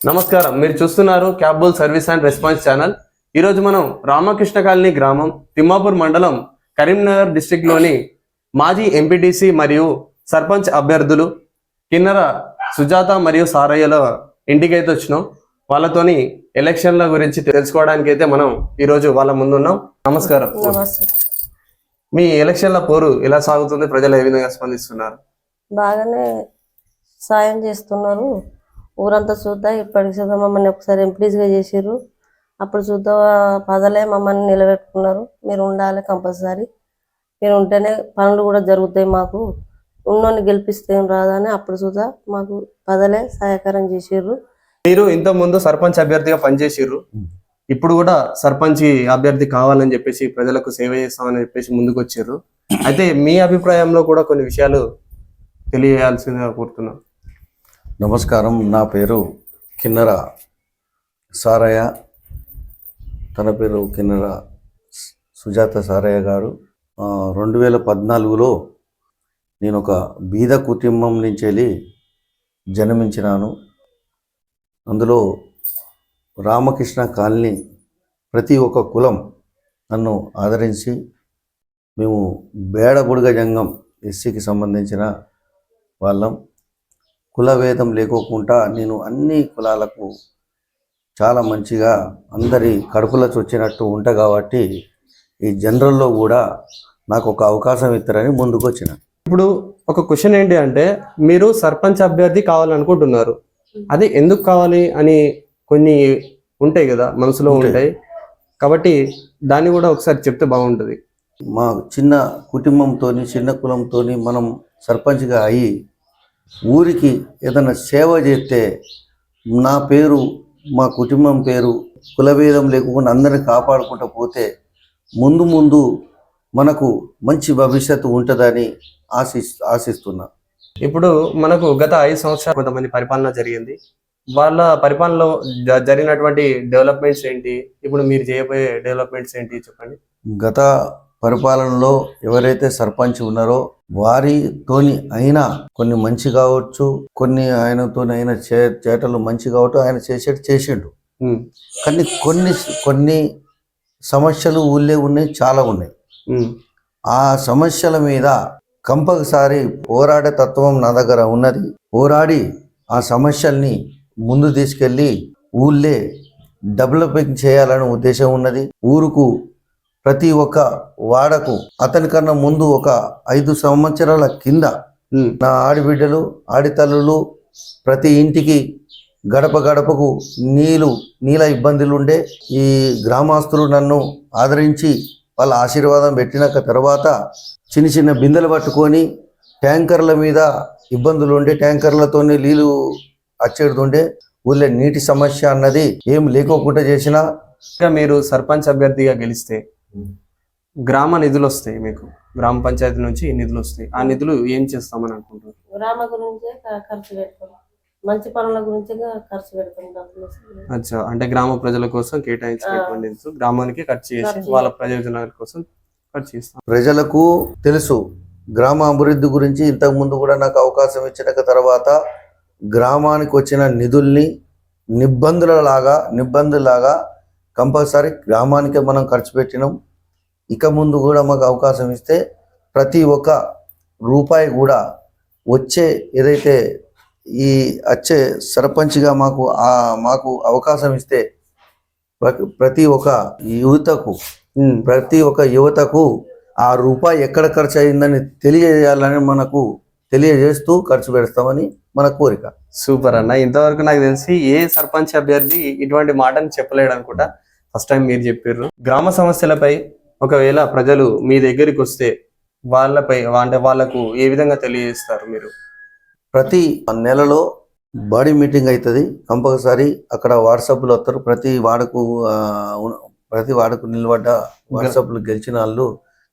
నమస్కారం. మీరు చూస్తున్నారు cable service and response channel. ఈరోజు మనం రామకృష్ణ కాలనీ గ్రామం తిమ్మాపూర్ మండలం కరీంనగర్ డిస్టిక్లోని మాజీ ఎంపీటీసీ మరియు సర్పంచ్ అభ్యర్థులు కిన్నర సుజాత మరియు సారయ్యల ఇంటికైతే వచ్చినాం. వాళ్ళతోని ఎలక్షన్ల గురించి తెలుసుకోవడానికి అయితే మనం ఈరోజు వాళ్ళ ముందున్నాం. నమస్కారం. మీ ఎలక్షన్ల పోరు ఎలా సాగుతుంది? ప్రజలు ఏ విధంగా స్పందిస్తున్నారు? బాగానే సాయం చేస్తున్నారు. ఊరంతా చూద్దా. ఇప్పటికి చూద్దాం. మమ్మల్ని ఒకసారి ఎంప్లీజ్గా చేసిర్రు. అప్పుడు చూద్దా. పదలే మమ్మల్ని నిలబెట్టుకున్నారు. మీరు ఉండాలి కంపల్సరీ మీరు ఉంటేనే పనులు కూడా జరుగుతాయి మాకు. ఉన్నోని గెలిపిస్తే ఏం రాదని అప్పుడు చూద్దా. మాకు పదలే సహాయకారం చేసిర్రు. మీరు ఇంత ముందు సర్పంచ్ అభ్యర్థిగా పనిచేసిర్రు. ఇప్పుడు కూడా సర్పంచ్ అభ్యర్థి కావాలని చెప్పేసి ప్రజలకు సేవ చేస్తామని చెప్పేసి ముందుకు వచ్చారు అయితే మీ అభిప్రాయంలో కూడా కొన్ని విషయాలు తెలియజేయాల్సిందిగా కోరుతున్నాం. నమస్కారం. నా పేరు కిన్నర సారయ్య. తన పేరు కిన్నర సుజాత సారయ్య గారు. రెండు వేల పద్నాలుగులో నేను ఒక బీద కుటుంబం నుంచి వెళ్ళి జన్మించినాను. అందులో రామకృష్ణ కాలనీ ప్రతి ఒక్క కులం నన్ను ఆదరించి మేము బేడబుడుగ జంగం ఎస్సీకి సంబంధించిన వాళ్ళం. కుల భేదం లేకోకుండా నేను అన్ని కులాలకు చాలా మంచిగా అందరి కడుపులో చొచ్చినట్టు ఉంటా కాబట్టి ఈ జనరల్లో కూడా నాకు ఒక అవకాశం ఇస్తారని ముందుకు వచ్చిన. ఇప్పుడు ఒక క్వశ్చన్ ఏంటి అంటే మీరు సర్పంచ్ అభ్యర్థి కావాలనుకుంటున్నారు. అది ఎందుకు కావాలి అని కొన్ని ఉంటాయి కదా మనసులో ఉంటాయి. ఉంటాయి. కాబట్టి దాన్ని కూడా ఒకసారి చెప్తే బాగుంటుంది. మా చిన్న కుటుంబంతో చిన్న కులంతో మనం సర్పంచ్గా అయ్యి ఊరికి ఏదైనా సేవ చేస్తే నా పేరు మా కుటుంబం పేరు కులభేదం లేకుండా అందరిని కాపాడుకుంటూ పోతే ముందు ముందు మనకు మంచి భవిష్యత్తు ఉంటుందని ఆశి ఆశిస్తున్నా. ఇప్పుడు మనకు గత ఐదు సంవత్సరాలు కొంతమంది పరిపాలన జరిగింది. వాళ్ళ పరిపాలనలో జరిగినటువంటి డెవలప్మెంట్స్ ఏంటి? ఇప్పుడు మీరు చేయబోయే డెవలప్మెంట్స్ ఏంటి? చెప్పండి. గత పరిపాలనలో ఎవరైతే సర్పంచ్ ఉన్నారో వారితోని అయినా కొన్ని మంచి కావచ్చు కొన్ని ఆయనతోని అయిన చే చేటలు మంచి కావచ్చు ఆయన చేసేది చేసిండు. కానీ కొన్ని కొన్ని సమస్యలు ఊళ్ళే ఉన్నాయి చాలా ఉన్నాయి. ఆ సమస్యల మీద కంపల్సరీ పోరాడే తత్వం నా దగ్గర ఉన్నది. పోరాడి ఆ సమస్యల్ని ముందు తీసుకెళ్ళి ఊళ్ళే డెవలపింగ్ చేయాలనే ఉద్దేశం ఉన్నది. ఊరుకు ప్రతి ఒక్క వాడకు అతనికన్నా ముందు ఒక ఐదు సంవత్సరాల కింద నా ఆడిబిడ్డలు ఆడితల్లులు ప్రతి ఇంటికి గడప గడపకు నీళ్ళు నీళ్ళ ఇబ్బందులు ఉండే ఈ గ్రామస్తులు నన్ను ఆదరించి వాళ్ళ ఆశీర్వాదం పెట్టినాక తర్వాత చిన్న చిన్న బిందెలు పట్టుకొని ట్యాంకర్ల మీద ఇబ్బందులు ఉండే ట్యాంకర్లతోనే నీళ్ళు వచ్చేడుతుండే ఊళ్ళో నీటి సమస్య అన్నది ఏం లేకోకుండా చేసినా ఇంకా మీరు సర్పంచ్ అభ్యర్థిగా గెలిస్తే గ్రామ నిధులు వస్తాయి మీకు. గ్రామ పంచాయతీ నుంచి నిధులు వస్తాయి. ఆ నిధులు ఏం చేస్తామని అనుకుంటున్నారు? గ్రామ గురించే ఖర్చు పెడతాం. మంచి పనుల గురించే ఖర్చు పెడతాం డబ్బులు అచ్చా. అంటే గ్రామ ప్రజల కోసం కేటాయించినటువంటి గ్రామానికి ఖర్చు చేసి వాళ్ళ ప్రయోజనాల కోసం ఖర్చు చేస్తాం. ప్రజలకు తెలుసు గ్రామ అభివృద్ధి గురించి ఇంతకు ముందు కూడా నాకు అవకాశం ఇచ్చిన తర్వాత గ్రామానికి వచ్చిన నిధుల్ని నిబంధనలాగా నిబంధనలాగా కంపల్సరీ గ్రామానికే మనం ఖర్చు పెట్టినాం. ఇక ముందు కూడా మాకు అవకాశం ఇస్తే ప్రతి ఒక్క రూపాయి కూడా వచ్చే ఏదైతే ఈ వచ్చే సర్పంచ్గా మాకు మాకు అవకాశం ఇస్తే ప్ర- ప్రతి ఒక్క యువతకు ప్రతి ఒక్క యువతకు ఆ రూపాయి ఎక్కడ ఖర్చు అయిందని తెలియజేయాలని మనకు తెలియజేస్తూ ఖర్చు పెడతామని మన కోరిక. సూపర్ అన్న. ఇంతవరకు నాకు తెలిసి ఏ సర్పంచ్ అభ్యర్థి ఇటువంటి మాటని చెప్పలేడు అనుకుంటా ఫస్ట్ టైం మీరు చెప్పారు గ్రామ సమస్యలపై ఒకవేళ ప్రజలు మీ దగ్గరికి వస్తే వాళ్ళపై అంటే వాళ్ళకు ఏ విధంగా తెలియజేస్తారు మీరు? ప్రతి నెలలో బాడీ మీటింగ్ అవుతుంది కంపల్సరీ అక్కడ వాట్సాప్లో వస్తారు. ప్రతి వాడకు ప్రతి వాడకు నిలబడ్డ వాట్సాప్లో గెలిచిన వాళ్ళు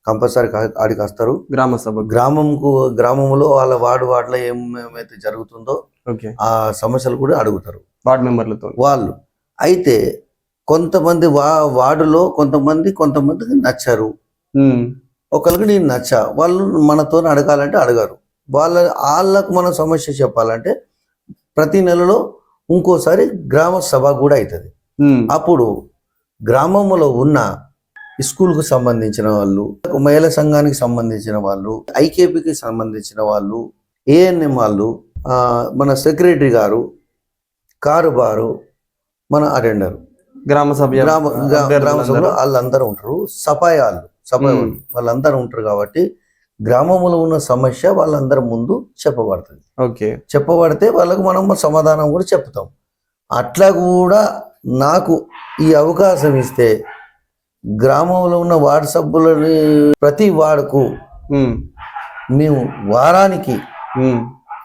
కంపల్సరీ ఆడికి వస్తారు. గ్రామ సభ. గ్రామంకు గ్రామంలో వాళ్ళ వార్డు వార్డులో ఏమైతే జరుగుతుందో ఆ సమస్యలు కూడా అడుగుతారు. వార్డ్ మెంబర్లతో. వాళ్ళు. అయితే కొంతమంది వా వార్డులో కొంతమంది కొంతమందికి నచ్చారు. ఒకరికి నేను నచ్చా. వాళ్ళు మనతో అడగాలంటే అడగారు. వాళ్ళ వాళ్ళకు మనం సమస్య చెప్పాలంటే ప్రతి నెలలో ఇంకోసారి గ్రామ సభ కూడా అవుతుంది అప్పుడు గ్రామంలో ఉన్న స్కూల్కు సంబంధించిన వాళ్ళు మహిళా సంఘానికి సంబంధించిన వాళ్ళు ఐకేపీకి సంబంధించిన వాళ్ళు ఏఎన్ఎం వాళ్ళు మన సెక్రటరీ గారు కారుబారు మన అటెండర్. గ్రామ సభ గ్రామ గ్రా- గ్రామ సభలో. వాళ్ళందరూ ఉంటారు. సఫాయి వాళ్ళు వాళ్ళు వాళ్ళందరూ ఉంటారు కాబట్టి గ్రామంలో ఉన్న సమస్య వాళ్ళందరి ముందు చెప్పబడుతుంది. ఓకే. చెప్పబడితే వాళ్ళకు మనం సమాధానం కూడా చెప్తాం. అట్లా కూడా నాకు ఈ అవకాశం ఇస్తే గ్రామంలో ఉన్న వార్డు సభ్యులని ప్రతి వార్డుకు మేము. వారానికి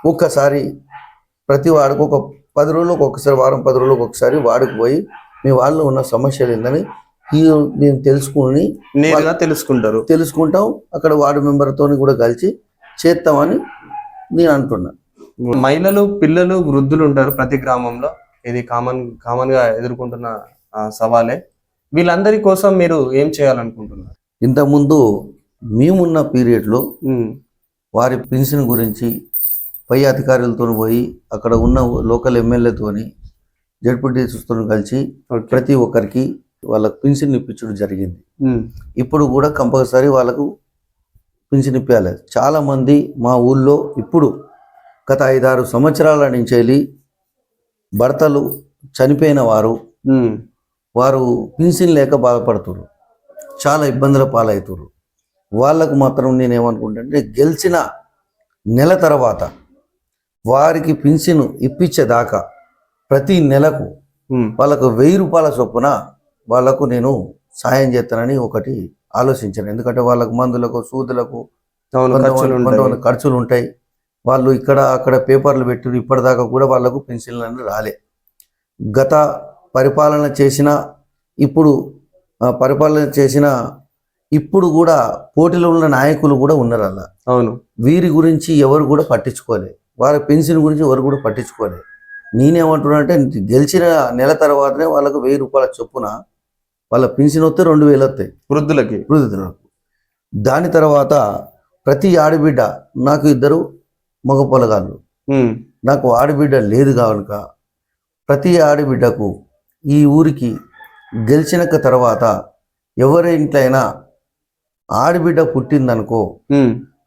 ఒక్కసారి ప్రతి వార్డుకు ఒక పది రోజులకు ఒకసారి వారం పది రోజులకు ఒకసారి వార్డుకు పోయి మీ వాళ్ళు ఉన్న సమస్యలు ఏందని ఈ మేము తెలుసుకుని నేరుగా తెలుసుకుంటారు. తెలుసుకుంటాం. అక్కడ వార్డు మెంబర్తో కూడా కలిసి చేస్తామని నేను అంటున్నా. మహిళలు పిల్లలు వృద్ధులు ఉంటారు ప్రతి గ్రామంలో. ఇది కామన్ కామన్గా ఎదుర్కొంటున్న సవాలే. వీళ్ళందరి కోసం మీరు ఏం చేయాలనుకుంటున్నారు? ఇంతకుముందు మేమున్న పీరియడ్లో వారి పెన్షన్ గురించి పై అధికారులతో పోయి అక్కడ ఉన్న లోకల్ ఎమ్మెల్యేతోని జడ్పీటీసీతో కలిసి ఓకే. ప్రతి ఒక్కరికి వాళ్ళకు పెన్షన్ ఇప్పించడం జరిగింది. ఇప్పుడు కూడా కంపల్సరీ వాళ్ళకు పెన్షన్ ఇప్పించాలి. చాలామంది మా ఊళ్ళో ఇప్పుడు గత ఐదారు సంవత్సరాల నుంచి వెళ్ళి భర్తలు చనిపోయిన వారు వారు పెన్షన్ లేక బాధపడుతున్నారు చాలా ఇబ్బందుల పాలవుతున్నారు వాళ్ళకు మాత్రం నేను ఏమనుకుంటే గెలిచిన నెల తర్వాత వారికి పెన్షన్ ఇప్పించేదాకా ప్రతి నెలకు వాళ్ళకు వెయ్యి రూపాయల చొప్పున వాళ్ళకు నేను సాయం చేస్తానని ఒకటి ఆలోచించాను. ఎందుకంటే వాళ్ళకు మందులకు సూదులకు కొంతమంది ఖర్చులు ఉంటాయి. వాళ్ళు ఇక్కడ అక్కడ పేపర్లు పెట్టి ఇప్పటిదాకా కూడా వాళ్ళకు పెన్షన్లు అని రాలే. గత పరిపాలన చేసిన ఇప్పుడు పరిపాలన చేసిన ఇప్పుడు కూడా పోటీలో ఉన్న నాయకులు కూడా ఉన్నారు అలా. అవును. వీరి గురించి ఎవరు కూడా పట్టించుకోలే. వారి పెన్షన్ గురించి ఎవరు కూడా పట్టించుకోలే. నేనేమంటున్నా అంటే గెలిచిన నెల తర్వాతనే వాళ్ళకు వెయ్యి రూపాయల చొప్పున వాళ్ళ పెన్షన్ వస్తే రెండు వేలు వస్తాయి. వృద్ధులకి. వృద్ధులకు. దాని తర్వాత ప్రతి ఆడబిడ్డ నాకు ఇద్దరు మగ పొలగాళ్ళు నాకు ఆడబిడ్డ లేదు కనుక ప్రతి ఆడబిడ్డకు ఈ ఊరికి గెలిచినక తర్వాత ఎవరి ఇంట్లైనా ఆడబిడ్డ పుట్టిందనుకో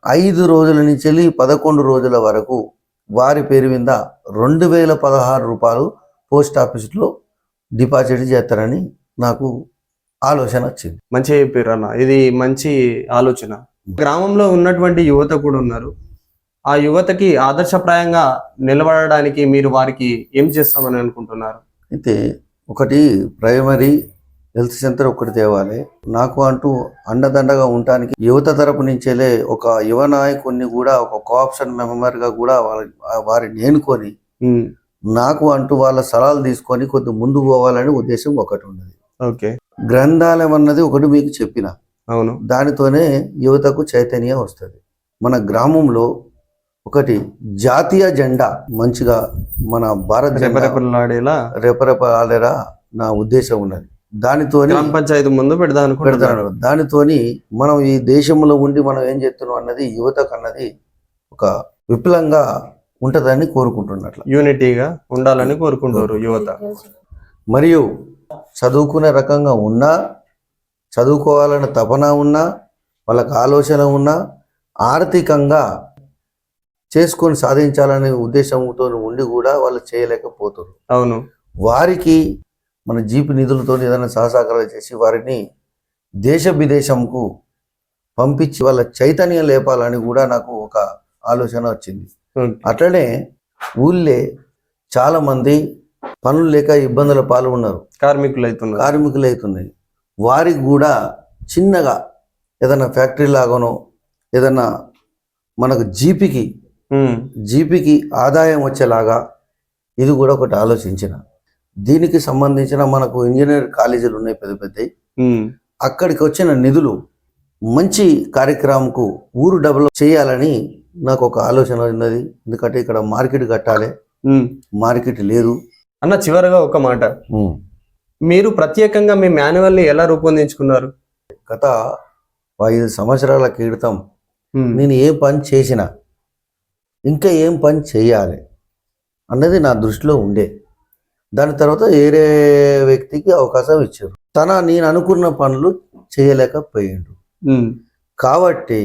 ఐదు రోజుల నుంచి వెళ్ళి పదకొండు రోజుల వరకు వారి పేరు మీద రెండు వేల పదహారు రూపాయలు పోస్ట్ ఆఫీస్లో డిపాజిట్ చేస్తారని నాకు ఆలోచన వచ్చింది. మంచిగా చెప్పారు అన్న. ఇది మంచి ఆలోచన. గ్రామంలో ఉన్నటువంటి యువత కూడా ఉన్నారు. ఆ యువతకి ఆదర్శప్రాయంగా నిలబడడానికి మీరు వారికి ఏం చేస్తామని అనుకుంటున్నారు? అయితే ఒకటి ప్రైమరీ హెల్త్ సెంటర్ ఒకటి తేవాలి. నాకు అంటూ అండదండగా ఉండటానికి యువత తరపు నుంచేలే ఒక యువ నాయకుడిని కూడా ఒక కోఆప్షన్ మెంబర్గా కూడా వాళ్ళ వారిని ఎన్నుకొని నాకు అంటూ వాళ్ళ సలహాలు తీసుకొని కొద్ది ముందుకు పోవాలని ఉద్దేశం ఒకటి ఉన్నది. ఓకే. గ్రంథాలయం అన్నది ఒకటి మీకు చెప్పిన. అవును. దానితోనే యువతకు చైతన్యం వస్తుంది. మన గ్రామంలో ఒకటి జాతీయ జెండా మంచిగా మన భారత రెపరెపలాడేలా? రెపరెప ఆలేరా నా ఉద్దేశం ఉన్నది. దానితోని గ్రామ పంచాయతీ ముందు పెడదాం అనుకుంటున్నాను. పెడతాను దానితోని మనం ఈ దేశంలో ఉండి మనం ఏం చేస్తున్నాం అన్నది యువతకు అన్నది ఒక విపులంగా ఉంటదని కోరుకుంటున్నట్లు. యూనిటీగా ఉండాలని కోరుకుంటారు యువత. మరియు చదువుకునే రకంగా ఉన్నా చదువుకోవాలన్న తపన ఉన్నా వాళ్ళకి ఆలోచన ఉన్నా ఆర్థికంగా చేసుకొని సాధించాలనే ఉద్దేశంతో ఉండి కూడా వాళ్ళు చేయలేకపోతారు అవును. వారికి మన జీపు నిధులతో ఏదైనా సహసహకారాలు చేసి వారిని దేశ విదేశంకు పంపించి వాళ్ళ చైతన్యం లేపాలని కూడా నాకు ఒక ఆలోచన వచ్చింది. అట్లనే ఊళ్ళే చాలా మంది పనులు లేక ఇబ్బందుల పాలు ఉన్నారు కార్మికులు అవుతున్నారు కార్మికులు అవుతున్నాయి వారికి కూడా చిన్నగా ఏదైనా ఫ్యాక్టరీ లాగానో ఏదైనా మనకు జీపీకి జీపీకి ఆదాయం వచ్చేలాగా ఇది కూడా ఒకటి ఆలోచించిన. దీనికి సంబంధించిన మనకు ఇంజనీర్ కాలేజీలు ఉన్నాయి పెద్ద పెద్దవి అక్కడికి వచ్చిన నిధులు మంచి కార్యక్రమంకు ఊరు డెవలప్ చేయాలని నాకు ఒక ఆలోచన ఉన్నది. ఎందుకంటే ఇక్కడ మార్కెట్ కట్టాలి. మార్కెట్ లేదు. అన్న చివరగా ఒక మాట. మీరు ప్రత్యేకంగా మీ మాన్యువల్ని ఎలా రూపొందించుకున్నారు? గత ఐదు సంవత్సరాల క్రితం నేను ఏ పని చేసినా ఇంకా ఏం పని చేయాలి అన్నది నా దృష్టిలో ఉండే. దాని తర్వాత వేరే వ్యక్తికి అవకాశం ఇచ్చారు. తన నేను అనుకున్న పనులు చేయలేకపోయిండు. కాబట్టి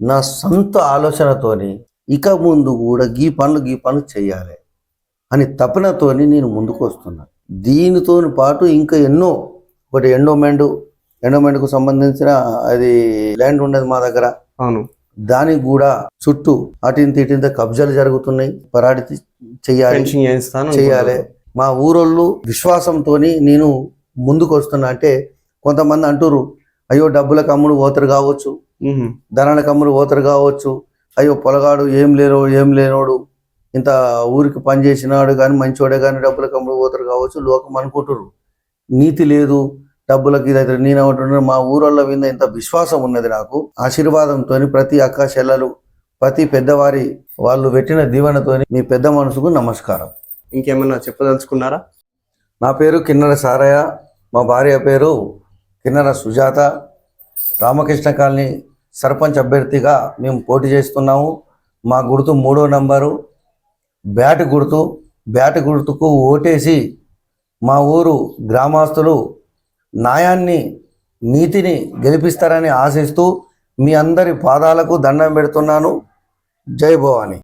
నా సొంత ఆలోచనతోని ఇక ముందు కూడా గీ పనులు గీ పనులు చేయాలి అని తపనతోని నేను ముందుకు వస్తున్నా దీనితో పాటు ఇంకా ఎన్నో ఒకటి ఎండోమెంట్ ఎండోమెంట్కు సంబంధించిన అది ల్యాండ్ ఉండదు మా దగ్గర. అవును. దానికి కూడా చుట్టూ అటింత ఇటింత కబ్జాలు జరుగుతున్నాయి. పరాడి చేయిస్తాను చేయాలి. మా ఊరోళ్ళు విశ్వాసంతో నేను ముందుకు వస్తున్నా అంటే కొంతమంది అంటారు అయ్యో డబ్బులకు అమ్ముడు పోతారు కావచ్చు ఉహు, ధనాలకు అమ్ముడు పోతారు కావచ్చు అయ్యో పొలగాడు ఏం లేనో ఏం లేనోడు ఇంత ఊరికి పని చేసినాడు కానీ మంచోడే కానీ డబ్బులకు అమ్ముడు పోతారు కావచ్చు లోకం అనుకుంటారు నీతి లేదు డబ్బులకి ఇదైతే నేను ఏమంటున్నాను మా ఊరోళ్ళ మీద ఇంత విశ్వాసం ఉన్నది నాకు. ఆశీర్వాదంతో ప్రతి అక్క చెల్లెలు ప్రతి పెద్దవారి వాళ్ళు పెట్టిన దీవెనతోని మీ పెద్ద మనసుకు నమస్కారం. ఇంకేమన్నా చెప్పదలుచుకున్నారా? నా పేరు కిన్నర సారయ్య. మా భార్య పేరు కిన్నర సుజాత. రామకృష్ణ కాలనీ సర్పంచ్ అభ్యర్థిగా మేము పోటీ చేస్తున్నాము. మా గుర్తు మూడో నంబరు. బ్యాట్ గుర్తు. బ్యాట్ గుర్తుకు ఓటేసి మా ఊరు గ్రామస్తులు న్యాయాన్ని నీతిని గెలిపిస్తారని ఆశిస్తూ మీ అందరి పాదాలకు దండం పెడుతున్నాను. జై భవాని.